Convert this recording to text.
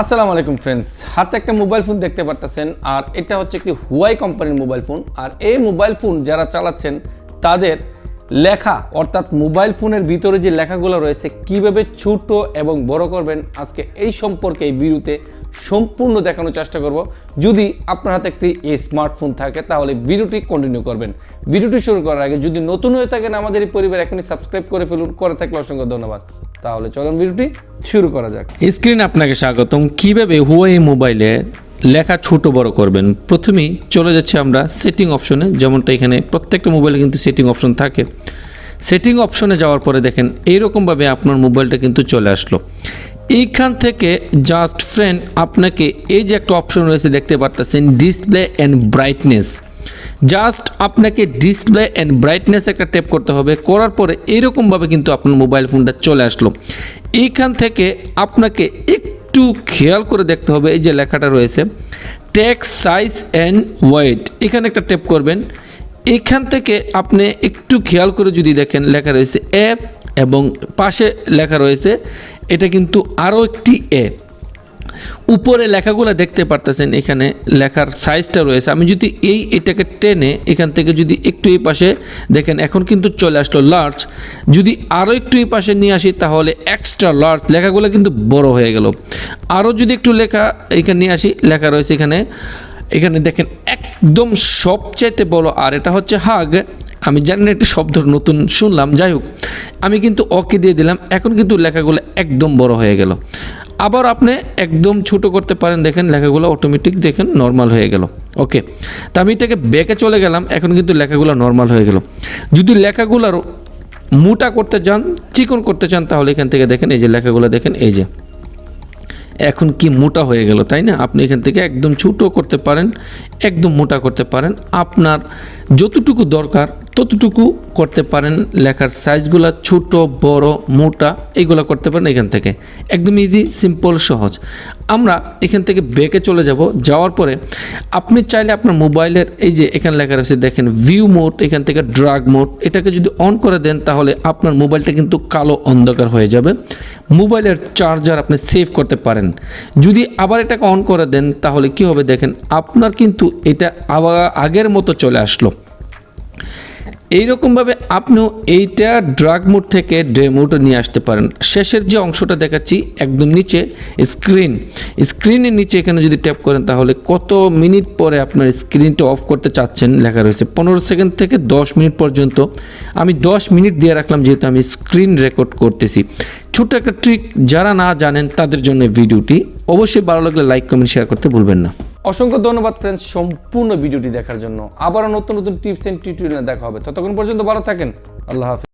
আসসালামু আলাইকুম ফ্রেন্ডস হাতে একটা মোবাইল ফোন দেখতে পারতেছেন, আর এটা হচ্ছে একটি হুয়াই কোম্পানির মোবাইল ফোন আর এই মোবাইল ফোন যারা চালাচ্ছেন, তাদের লেখা, অর্থাৎ মোবাইল ফোনের ভিতরে যে লেখাগুলো রয়েছে, কীভাবে ছোট এবং বড় করবেন, আজকে এই সম্পর্কে এই সম্পূর্ণ দেখানোর চেষ্টা করব। যদি আপনার হাতে একটি এই স্মার্টফোন থাকে, তাহলে ভিডিওটি কন্টিনিউ করবেন। ভিডিওটি শুরু করার আগে যদি নতুন হয়ে থাকেন আমাদের এই পরিবার, এখনই সাবস্ক্রাইব করে ফেলুন। করে থাকলে অসংখ্য ধন্যবাদ। তাহলে চলুন ভিডিওটি শুরু করা যাক। স্ক্রিন আপনাকে স্বাগতম। কীভাবে হুয়াই মোবাইলে লেখা ছোট বড় করবেন? প্রথমেই চলে যাচ্ছে আমরা সেটিং অপশনে যেমনটা এখানে প্রত্যেকটা মোবাইলে কিন্তু সেটিং অপশন থাকে। সেটিং অপশনে যাওয়ার পরে দেখেন, এইরকমভাবে আপনার মোবাইলটা কিন্তু চলে আসলো। এইখান থেকে জাস্ট ফ্রেন্ড আপনাকে এই যে একটা অপশন রয়েছে দেখতে পারতেছেন ডিসপ্লে অ্যান্ড ব্রাইটনেস জাস্ট আপনাকে ডিসপ্লে অ্যান্ড ব্রাইটনেস একটা ট্যাপ করতে হবে, করার পরে এইরকমভাবে কিন্তু আপনার মোবাইল ফোনটা চলে আসলো। এইখান থেকে আপনাকে একটু খেয়াল করে দেখতে হবে, এই যে লেখাটা রয়েছে টেক্স সাইজ অ্যান্ড ওয়েট এখানে একটা ট্যাপ করবেন এখান থেকে আপনি একটু খেয়াল করে যদি দেখেন, লেখা রয়েছে অ্যাপ এবং পাশে লেখা রয়েছে এটা কিন্তু আরও একটি এ। উপরে লেখাগুলো দেখতে পারতেছেন, এখানে লেখার সাইজটা রয়েছে। আমি যদি এই এটাকে টেনে এখান থেকে যদি একটু এই পাশে দেখেন, এখন কিন্তু চলে আসলো লার্জ যদি আরও একটু এই পাশে নিয়ে আসি, তাহলে এক্সট্রা লার্জ লেখাগুলো কিন্তু বড় হয়ে গেল। আরও যদি একটু লেখা এখানে নিয়ে আসি, লেখা রয়েছে এখানে। এখানে দেখেন, একদম সবচাইতে বড় আর এটা হচ্ছে হাগ আমি জানি না একটি শব্দ নতুন শুনলাম। যাই হোক আমি কিন্তু ওকে দিয়ে দিলাম। এখন কিন্তু লেখাগুলো একদম বড় হয়ে গেল। আবার আপনি একদম ছোট করতে পারেন। দেখেন লেখাগুলো অটোমেটিক দেখেন নর্মাল হয়ে গেল। ওকে। তা আমি এটাকে ব্যাকে চলে গেলাম। এখন কিন্তু লেখাগুলো নর্মাল হয়ে গেল। যদি লেখাগুলোর মোটা করতে চান, চিকন করতে চান, তাহলে এখান থেকে দেখেন, এই যে লেখাগুলো দেখেন, এই যে। এখন কি মোটা হয়ে গেল, তাই না? আপনি এখান থেকে একদম ছোটো করতে পারেন, একদম মোটা করতে পারেন। আপনার যতটুকু দরকার ততটুকু করতে পারেন লেখার সাইজগুলো ছোট, বড়, মোটা, এইগুলো করতে পারেন এখান থেকে। একদম ইজি সিম্পল সহজ। আমরা এখান থেকে বেকে চলে যাব। যাওয়ার পরে আপনি চাইলে আপনার মোবাইলের এই যে এখানে লেখা রয়েছে, দেখেন ভিউ মোড এখান থেকে ড্রাগ মোড এটাকে যদি অন করে দেন তাহলে আপনার মোবাইলটা কিন্তু কালো অন্ধকার হয়ে যাবে। মোবাইলের চার্জার আপনি সেভ করতে পারেন। যদি আবার এটাকে অন করে দেন তাহলে কি হবে দেখেন, আপনার কিন্তু এটা আবার আগের মতো চলে আসলো। এইরকমভাবে আপনিও এইটা ড্রাগ মোড থেকে ডে মোডে নিয়ে আসতে পারেন। শেষের যে অংশটা দেখাচ্ছি, একদম নিচে স্ক্রিন স্ক্রিনের নিচে এখানে যদি ট্যাপ করেন, তাহলে কত মিনিট পরে আপনার স্ক্রিনটা অফ করতে চাচ্ছেন লেখা রয়েছে। পনেরো সেকেন্ড থেকে দশ মিনিট পর্যন্ত। আমি দশ মিনিট দিয়ে রাখলাম, যেহেতু আমি স্ক্রিন রেকর্ড করতেছি। ছোট্ট একটা ট্রিক যারা না জানেন, তাদের জন্য ভিডিওটি অবশ্যই ভালো লাগলে লাইক কমেন্ট শেয়ার করতে ভুলবেন না। অসংখ্য ধন্যবাদ ফ্রেন্ডস সম্পূর্ণ ভিডিওটি দেখার জন্য। আবারও নতুন নতুন টিপস অ্যান্ড টিউটোরিয়াল দেখা হবে। ততক্ষণ পর্যন্ত ভালো থাকেন। আল্লাহ হাফিজ।